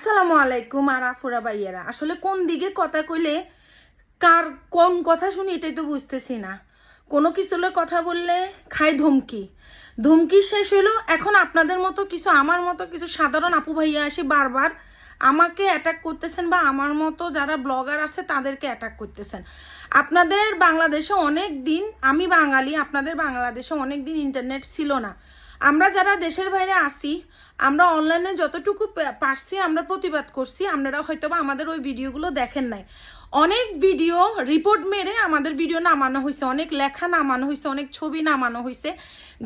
আসসালামু আলাইকুম আর আফুরা ভাইয়ারা। আসলে কোন দিকে কথা কইলে কার কোন কথা শুনি এটাই তো বুঝতেছি না। কোনো কিছু কথা বললে খায় ধমকি। ধমকি শেষ হলো এখন আপনাদের মতো কিছু, আমার মতো কিছু সাধারণ আপু ভাইয়া আসি বারবার আমাকে অ্যাটাক করতেছেন বা আমার মতো যারা ব্লগার আছে তাদেরকে অ্যাটাক করতেছেন। আপনাদের বাংলাদেশে অনেক দিন, আমি বাঙালি, আপনাদের বাংলাদেশে অনেক দিন ইন্টারনেট ছিল না। আমরা যারা দেশের বাইরে আসি, আমরা অনলাইনে যতটুকু পারছি, আমরা প্রতিবাদ করছি, আপনারা হয়তো বা আমাদের ওই ভিডিওগুলো দেখেন নাই। অনেক ভিডিও রিপোর্ট মেরে আমাদের ভিডিও নামানো হয়েছে অনেক লেখা নামানো হয়েছে অনেক ছবি নামানো হয়েছে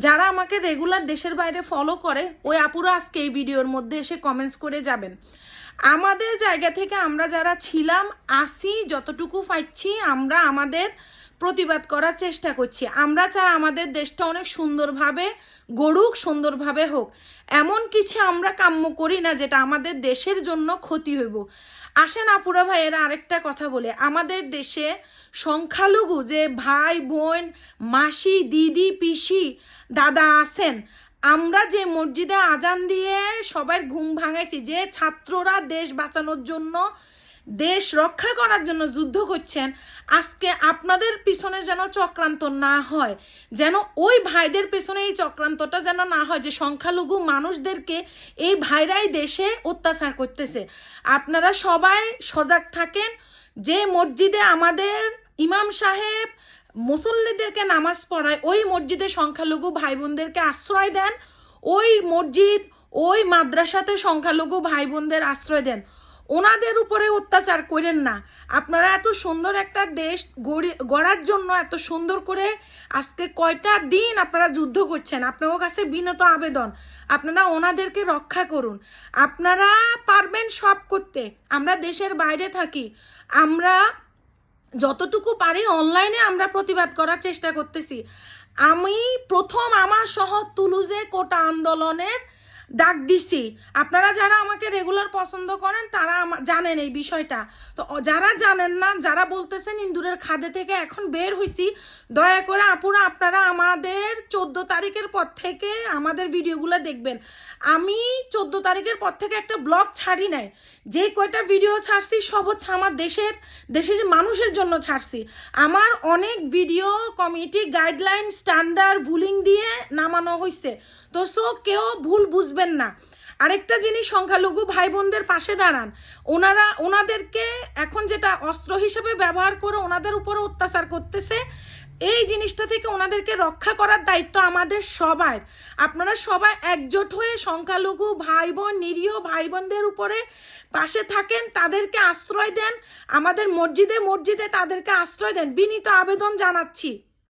যারা আমাকে রেগুলার দেশের বাইরে ফলো করে, ওই আপুরা আজকে এই ভিডিওর মধ্যে এসে কমেন্টস করে যাবেন। আমাদের জায়গা থেকে আমরা যারা ছিলাম, আসি, যতটুকু পাচ্ছি আমরা আমাদের প্রতিবাদ করার চেষ্টা করছি। আমরা চাই আমাদের দেশটা অনেক সুন্দরভাবে গড়ুক, সুন্দরভাবে হোক। এমন কিছু আমরা কাম্য করি না যেটা আমাদের দেশের জন্য ক্ষতি হইব। আসেন আপুরা ভাইয়েরা, আরেকটা কথা বলে। আমাদের দেশে সংখ্যালঘু যে ভাই, বোন, মাসি, দিদি, পিসি, দাদা আছেন, আমরা যে মসজিদে আজান দিয়ে সবার ঘুম ভাঙাইছি, যে ছাত্ররা দেশ বাঁচানোর জন্য দেশ রক্ষা করার জন্য যুদ্ধ করছেন, আজকে আপনাদের পিছনে যেন চক্রান্ত না হয়, যেন ওই ভাইদের পেছনে এই চক্রান্তটা যেন না হয়, যে সংখ্যালঘু মানুষদেরকে এই ভাইরাই দেশে অত্যাচার করতেছে। আপনারা সবাই সজাগ থাকেন, যে মসজিদে আমাদের ইমাম সাহেব মুসল্লিদেরকে নামাজ পড়ায়, ওই মসজিদে সংখ্যালঘু ভাই বোনদেরকে আশ্রয় দেন, ওই মসজিদ, ওই মাদ্রাসাতে সংখ্যালঘু ভাই বোনদের আশ্রয় দেন। ওনাদের উপরে অত্যাচার করেন না। আপনারা এত সুন্দর একটা দেশ গড়ি- গড়ার জন্য এত সুন্দর করে আজকে কয়টা দিন আপনারা যুদ্ধ করছেন। আপনাদের কাছে বিনত আবেদন। আপনারা ওনাদেরকে রক্ষা করুন। আপনারা পারবেন সব করতে। আমরা দেশের বাইরে থাকি। আমরা যতটুকু পারি অনলাইনে আমরা প্রতিবাদ করার চেষ্টা করতেছি। আমি প্রথম আমার শহর তুলুজে কোটা আন্দোলনের ডাক দিছি। আপনারা যারা আমাকে রেগুলার পছন্দ করেন, তারা জানেন এই বিষয়টা। তো যারা জানেন না, যারা বলতেছেন ইন্দুরের খাদে থেকে এখন বের হইছি, দয়া করে আপুরা, আপনারা আমাদের চোদ্দ তারিখের পর থেকে আমাদের ভিডিওগুলো দেখবেন। আমি চোদ্দ তারিখের পর থেকে একটা ব্লগ ছাড়ি নাই। যে কয়টা ভিডিও ছাড়ছি, সব হচ্ছে আমার দেশের দেশের যে মানুষের জন্য ছাড়ছি। আমার অনেক ভিডিও কমিটি গাইডলাইন স্ট্যান্ডার্ড ভুলিং দিয়ে নামানো হয়েছে তো সো কেউ ভুল বুঝবেন না। আরেকটা জিনিস সংখ্যালঘু ভাই বোনদের পাশে দাঁড়ান, ওনারা, ওনাদেরকে এখন যেটা অস্ত্র হিসেবে ব্যবহার করে ওনাদের উপরে অত্যাচার করতেছে, এই জিনিসটা থেকে ওনাদেরকে রক্ষা করার দায়িত্ব আমাদের সবার। আপনারা সবাই একজোট হয়ে সংখ্যালঘু ভাই বোন নিরীহ ভাই বোনদের উপরে পাশে থাকেন, তাদেরকে আশ্রয় দেন, আমাদের মসজিদে মসজিদে তাদেরকে আশ্রয় দেন। বিনীত আবেদন জানাচ্ছি।